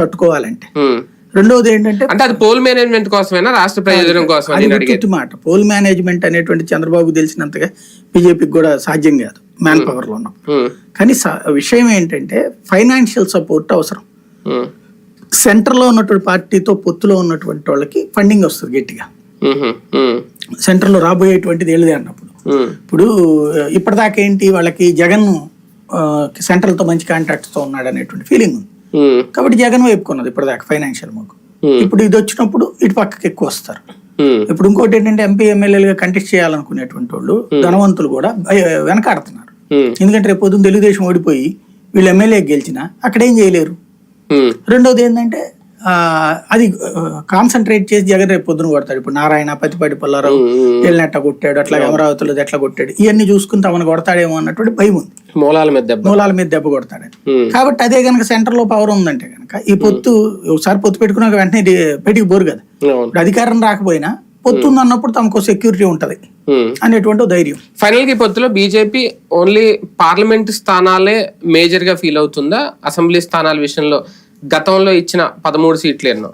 తట్టుకోవాలంటే ఉమ్. రెండవది ఏంటంటే అంటే అది పోల్ మేనేజ్మెంట్ కోసమేనా రాష్ట్ర ప్రయోజనం కోసం మాట పోల్ మేనేజ్మెంట్ అనేటువంటి చంద్రబాబు తెలిసినంతగా బీజేపీకి కూడా సాధ్యం కాదు మ్యాన్ పవర్లో ఉన్నాం. కానీ విషయం ఏంటంటే ఫైనాన్షియల్ సపోర్ట్ అవసరం. సెంటర్లో ఉన్నటువంటి పార్టీతో పొత్తులో ఉన్నటువంటి వాళ్ళకి ఫండింగ్ వస్తుంది గట్టిగా. సెంటర్లో రాబోయేటువంటిది ఏళ్ళదే అన్నప్పుడు. ఇప్పుడు ఇప్పటిదాకా ఏంటి వాళ్ళకి జగన్ సెంట్రల్తో మంచి కాంటాక్ట్స్తో ఉన్నాడు అనేటువంటి ఫీలింగ్ ఉంది. కాబట్టి జగన్ వైపుకున్నది ఇప్పటిదాకా ఫైనాన్షియల్ మాకు. ఇప్పుడు ఇది వచ్చినప్పుడు ఇటు పక్కకి ఎక్కువ వస్తారు. ఇప్పుడు ఇంకోటి ఏంటంటే ఎంపీ ఎమ్మెల్యేలుగా కంటెస్ట్ చేయాలనుకునేటువంటి వాళ్ళు ధనవంతులు కూడా వెనకాడుతున్నారు. ఎందుకంటే రేపు పొద్దున్న తెలుగుదేశం ఓడిపోయి వీళ్ళు ఎమ్మెల్యే గెలిచినా అక్కడ ఏం చేయలేరు. రెండోది ఏంటంటే అది కాన్సన్ట్రేట్ చేసి జగన్ రేపు పొద్దున కొడతాడు. ఇప్పుడు నారాయణ పతిపాటి పల్లారావు ఎట్లా కొట్టాడు అట్లా అమరావతిలో ఎట్లా కొట్టాడు. ఇవన్నీ చూసుకుని తమను కొడతాడేమో అన్నటువంటి భయం ఉంది. మూలాల మీద దెబ్బ. మూలాల మీద దెబ్బ కొడతాడని ఉమ్. కాబట్టి అదే కనుక సెంటర్లో పవర్ ఉందంటే కనుక ఈ పొత్తు ఒకసారి పొత్తు పెట్టుకున్నాక వెంటనే బయటికి పోరు కదా. ఇప్పుడు అధికారం రాకపోయినా పొత్తు ఉంది అన్నప్పుడు తమకు సెక్యూరిటీ ఉంటది. అనేటువంటి ధైర్యం. ఫైనల్ ఈ పొత్తులో బీజేపీ ఓన్లీ పార్లమెంట్ స్థానాలే మేజర్గా ఫీల్ అవుతుందా? అసెంబ్లీ స్థానాల విషయంలో గతంలో ఇచ్చిన పదమూడు సీట్లు ఎన్నో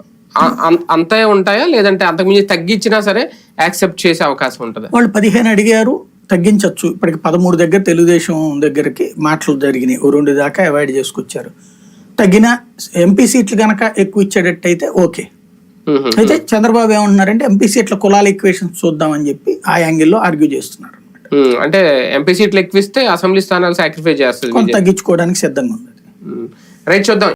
అంతే ఉంటాయా? లేదంటే అంతకుమించి తగ్గించినా సరే యాక్సెప్ట్ చేసే అవకాశం ఉంటుందా? వాళ్ళు పదిహేను అడిగారు తగ్గించవచ్చు ఇప్పటికి పదమూడు దగ్గర తెలుగుదేశం దగ్గరికి మాటలు జరిగినాయి. ఓ రెండు దాకా అవాయిడ్ చేసుకొచ్చారు. తగ్గిన ఎంపీ సీట్లు గనక ఎక్కువ ఇచ్చేటట్టయితే ఓకే. ఉహు. అయితే చంద్రబాబు ఏమంటున్నారంటే ఎంపీ సీట్ల కులాల ఈక్వేషన్స్ చూద్దామని చెప్పి ఆ యాంగిల్లో ఆర్గ్యూ చేస్తున్నారు. అంటే ఎంపీ సీట్లు ఎక్కువిస్తే అసెంబ్లీ స్థానాలు సాక్రిఫై చేస్తుంది కొంత తగ్గించుకోవడానికి సిద్ధంగా ఉంది. రైట్ చూద్దాం.